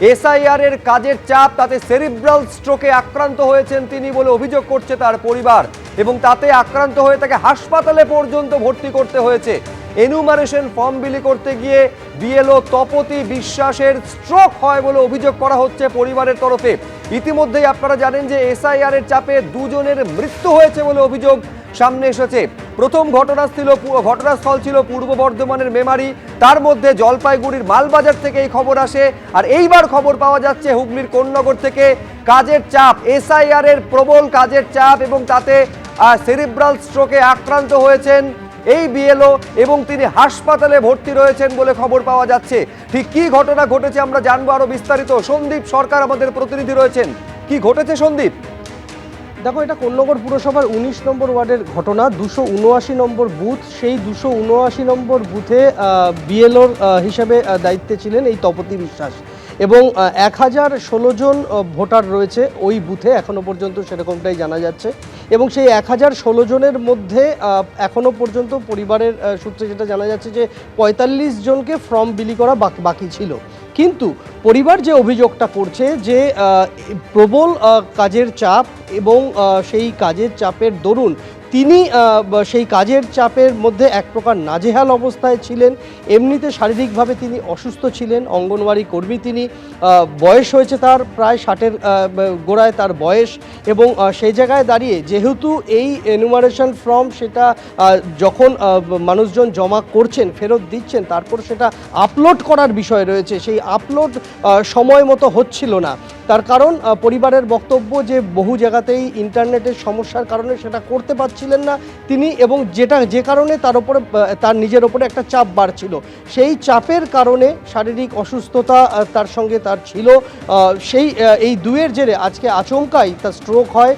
SIR এর কাজের চাপ, তাতে সেরিব্রাল স্ট্রোকে আক্রান্ত হয়েছেন তিনি বলে অভিযোগ করছে তার পরিবার এবং তাতে আক্রান্ত হয়ে তাকে হাসপাতালে পর্যন্ত ভর্তি করতে হয়েছে। এনুমারেশন ফর্ম বিলি করতে গিয়ে বিএলও তপতি বিশ্বাসের স্ট্রোক হয় বলে অভিযোগ করা হচ্ছে পরিবারের তরফে। ইতিমধ্যেই আপনারা জানেন যে এসআইআর এর চাপে দুজনের মৃত্যু হয়েছে বলে অভিযোগ। সামনে এসেছে। প্রথম ঘটনা ছিল ঘটনাস্থল ছিল পূর্ব বর্ধমানের মেমারি। তার মধ্যে জলপাইগুড়ির মালবাজার থেকে এই খবর আসে। আর এইবার খবর পাওয়া যাচ্ছে হুগলির কোন্নগর থেকে। কাজের চাপ, এসআইআর এর প্রবল কাজের চাপ এবং তাতে সেরিব্রাল স্ট্রোকে আক্রান্ত হয়েছেন এই বিএলও এবং তিনি হাসপাতালে ভর্তি রয়েছেন বলে খবর পাওয়া যাচ্ছে। ঠিক কি ঘটনা ঘটেছে আমরা জানব আরও বিস্তারিত। সন্দীপ সরকার আমাদের প্রতিনিধি রয়েছেন। কি ঘটেছে সন্দীপ? দেখো, এটা কোন্নগর পুরসভার উনিশ নম্বর ওয়ার্ডের ঘটনা, দুশো উনআশি নম্বর বুথ, সেই দুশো উনআশি নম্বর বুথে বিএলওর হিসেবে দায়িত্বে ছিলেন এই তপতি বিশ্বাস। এবং এক হাজার ষোলো জন ভোটার রয়েছে ওই বুথে এখনও পর্যন্ত সেরকমটাই জানা যাচ্ছে। এবং সেই এক হাজার ষোলো জনের মধ্যে এখনও পর্যন্ত পরিবারের সূত্রে যেটা জানা যাচ্ছে যে পঁয়তাল্লিশ জনকে ফর্ম বিলি করা বাকি বাকি ছিল। কিন্তু পরিবার যে অভিযোগটা করছে যে প্রবল কাজের চাপ এবং সেই কাজের চাপের দরুন তিনি সেই কাজের চাপের মধ্যে এক প্রকার নাজেহাল অবস্থায় ছিলেন। এমনিতে শারীরিকভাবে তিনি অসুস্থ ছিলেন, অঙ্গনওয়াড়ি কর্মী তিনি বয়স হয়েছে তার প্রায় ষাটের গোড়ায় তার বয়স এবং সেই জায়গায় দাঁড়িয়ে যেহেতু এই এনুমারেশন ফর্ম সেটা যখন মানুষজন জমা করছেন, ফেরত দিচ্ছেন, তারপর সেটা আপলোড করার বিষয় রয়েছে, সেই আপলোড সময় মতো হচ্ছিল না। তার কারণ পরিবারের বক্তব্য যে বহু জায়গাতেই ইন্টারনেটের সমস্যার কারণে সেটা করতে পারছিলেন না তিনি এবং যেটা যে কারণে তার আহ, তার নিজের ওপরে একটা চাপ বাড়ছিল। সেই চাপের কারণে শারীরিক অসুস্থতা তার সঙ্গে তার ছিল সেই এই দুয়ের জেরে আজকে আচমকাই তার স্ট্রোক হয়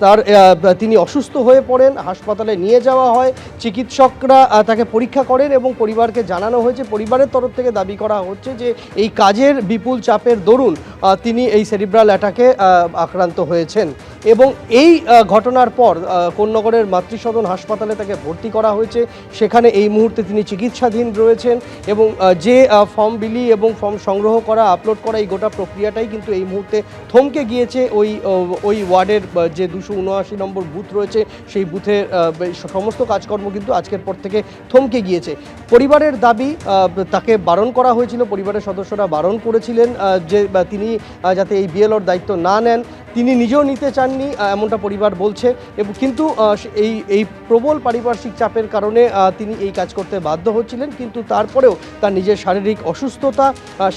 তার তিনি অসুস্থ হয়ে পড়েন হাসপাতালে নিয়ে যাওয়া হয় চিকিৎসকরা তাকে পরীক্ষা করেন এবং পরিবারকে জানানো হয়েছে পরিবারের তরফ থেকে দাবি করা হচ্ছে যে এই কাজের বিপুল চাপের দরুন তিনি এই সেরিব্রাল অ্যাটাকে আক্রান্ত হয়েছেন। এবং এই ঘটনার পর আহ, কোন্নগরের মাতৃসদন হাসপাতালে তাকে ভর্তি করা হয়েছে। সেখানে এই মুহূর্তে তিনি চিকিৎসাধীন রয়েছেন এবং যে ফর্ম বিলি এবং ফর্ম সংগ্রহ করা আপলোড করা এই গোটা প্রক্রিয়াটাই কিন্তু এই মুহূর্তে থমকে গিয়েছে। ওই ওই ওয়ার্ডের যে দুশো উনআশি নম্বর বুথ রয়েছে সেই বুথের সমস্ত কাজকর্ম কিন্তু আজকের পর থেকে থমকে গিয়েছে। পরিবারের দাবি তাকে বারণ করা হয়েছিল। পরিবারের সদস্যরা বারণ করেছিলেন যে তিনি যাতে এই বিএলওর দায়িত্ব না নেন। তিনি নিজেও নিতে চাননি এমনটা পরিবার বলছে। এবং কিন্তু এই এই প্রবল পারিপার্শ্বিক চাপের কারণে তিনি এই কাজ করতে বাধ্য হচ্ছিলেন। কিন্তু তারপরেও তার নিজের শারীরিক অসুস্থতা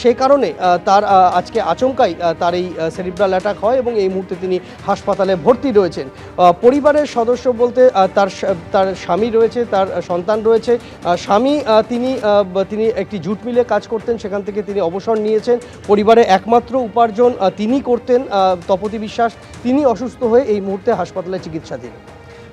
সে কারণে তার আজকে আচমকাই তার এই সেরিব্রাল অ্যাটাক হয় এবং এই মুহূর্তে তিনি হাসপাতালে ভর্তি রয়েছেন। পরিবারের সদস্য বলতে তার তার স্বামী রয়েছে, তার সন্তান রয়েছে। স্বামী তিনি তিনি একটি জুট মিলে কাজ করতেন, সেখান থেকে তিনি অবসর নিয়েছেন। পরিবারে একমাত্র উপার্জন তিনি করতেন তপতি বিশ্বাস তিনি অসুস্থ হয়ে এই মুহূর্তে হাসপাতালে চিকিৎসাধীন।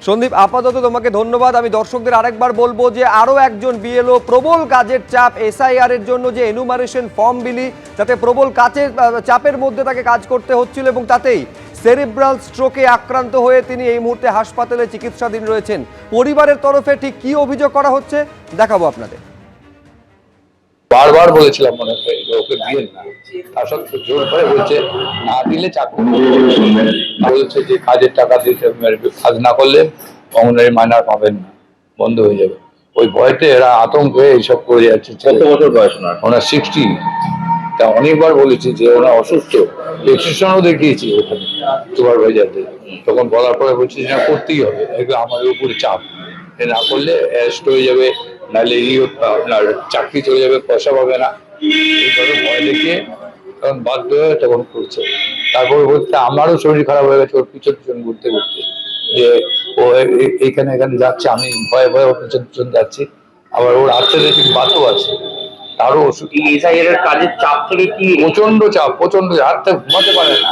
সন্দীপ, আপাতত তোমাকে ধন্যবাদ। আমি দর্শকদের আরেকবার বলব যে আরও একজন বিএলও প্রবল কাজের চাপ এসআইআর এর জন্য যে এনুমারেশন ফর্ম বিলি তাতে প্রবল কাজের চাপের মধ্যে তাকে কাজ করতে হচ্ছিল এবং তাতেই সেরিব্রাল স্ট্রোকে আক্রান্ত হয়ে তিনি এই মুহূর্তে হাসপাতালে চিকিৎসাধীন রয়েছেন। পরিবারের তরফে ঠিক কি অভিযোগ করা হচ্ছে, দেখাবো আপনাদের। বারবার বলেছিলাম মনে হয় যে ওকে দিয়ে না। সত্ত্বেও জোর করে বলছে না দিলে চাকরি বলছে যে কাজের টাকা দিতে কাজ না করলে অঙ্গনারী মাইনার পাবেন না বন্ধ হয়ে যাবে। ওই ভয়তে এরা আতঙ্ক হয়ে এইসব করে যাচ্ছে। কত বছর বয়স ওনার? ওনার সিক্সটি তা অনেকবার বলেছি যে ওনার অসুস্থ। এক্সিশনও দেখিয়েছি ওখানে সুপারভাইজারদের তখন বলার পরে বলছি যে না করতেই হবে। এগুলো আমাদের উপরে চাপ। এ না করলে অ্যারেস্ট হয়ে যাবে। নাহলে ই আপনার চাকরি চলে যাবে পয়সা পাবে না। এইভাবে ভয় দেখিয়ে তখন বাধ্য হয়ে তখন করছে। তারপরে বলছে আমারও শরীর খারাপ হয়ে গেছে ওর পিছন পিছন ঘুরতে ঘুরতে। যে ও এইখানে এখানে যাচ্ছে আমি ভয়ে ভয়ে ওর পিছন পিছন যাচ্ছি। আবার ওর আর্থেলেটিক বাতও আছে। তারও ওষুধ এর কাজের চাপ থেকে কি প্রচণ্ড চাপ প্রচণ্ড রাতে ঘুমাতে পারে না।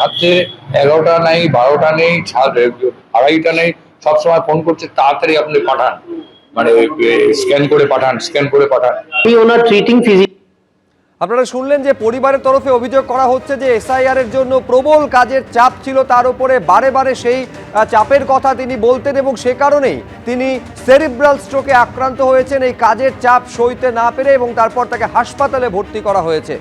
রাত্রে এগারোটা নেই বারোটা নেই আড়াইটা নেই। সবসময় ফোন করছে তাড়াতাড়ি আপনি পাঠান। মানে স্ক্যান করে পাঠান স্ক্যান করে পাঠান। ওনার ট্রিটিং আপনারা শুনলেন যে পরিবারের তরফে অভিযোগ করা হচ্ছে যে এসআইআর এর জন্য প্রবল কাজের চাপ ছিল তার উপরে বারে বারে সেই চাপের কথা তিনি বলতেন এবং সে কারণেই তিনি সেরিব্রাল স্ট্রোকে আক্রান্ত হয়েছেন। এই কাজের চাপ সইতে না পেরে এবং তারপর তাকে হাসপাতালে ভর্তি করা হয়েছে।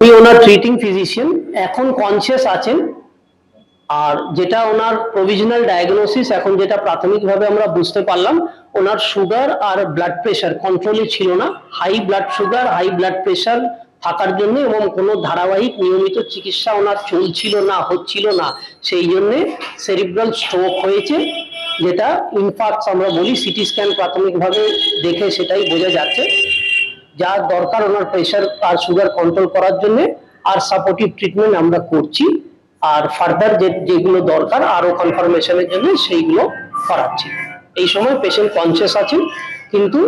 ওনার ট্রিটিং ফিজিশিয়ান এখন কনসিয়াস আছেন। আর যেটা ওনার প্রভিশনাল ডায়াগনোসিস এখন যেটা প্রাথমিকভাবে আমরা বুঝতে পারলাম, ওনার সুগার আর ব্লাড প্রেশার কন্ট্রোলে ছিল না। High blood sugar high blood pressure থাকার জন্য এবং কোনো ধারাবাহিক নিয়মিত চিকিৎসা ওনার চলছিল না, হচ্ছিল না, সেই জন্য সেরিব্রাল স্ট্রোক হয়েছে, যেটা ইনফাক্ট আমরা বলি সিটি স্ক্যান প্রাথমিকভাবে দেখে সেটাই বোঝা যাচ্ছে। যা দরকার ওনার প্রেশার আর সুগার কন্ট্রোল করার জন্য, আর সাপোর্টিভ ট্রিটমেন্ট আমরা করছি। আর ফার্দার যে, যেগুলো দরকার আরও কনফার্মেশনের জন্য সেইগুলো করাচ্ছি। এই সময় পেশেন্ট কনসিয়াস আছেন, কিন্তু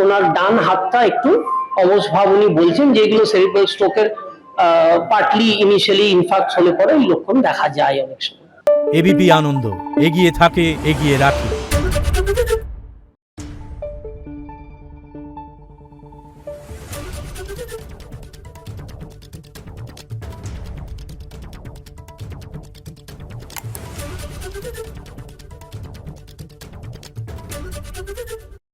ওনার ডান হাতটা একটু অবশ উনি বলছেন যেগুলো সেরিব্রাল স্ট্রোকের পার্টলি ইনিশিয়ালি ইনফাক্ট হলে পরে এই লক্ষণ দেখা যায় অনেক সময়। এবিপি আনন্দ, এগিয়ে থাকে, এগিয়ে রাখে।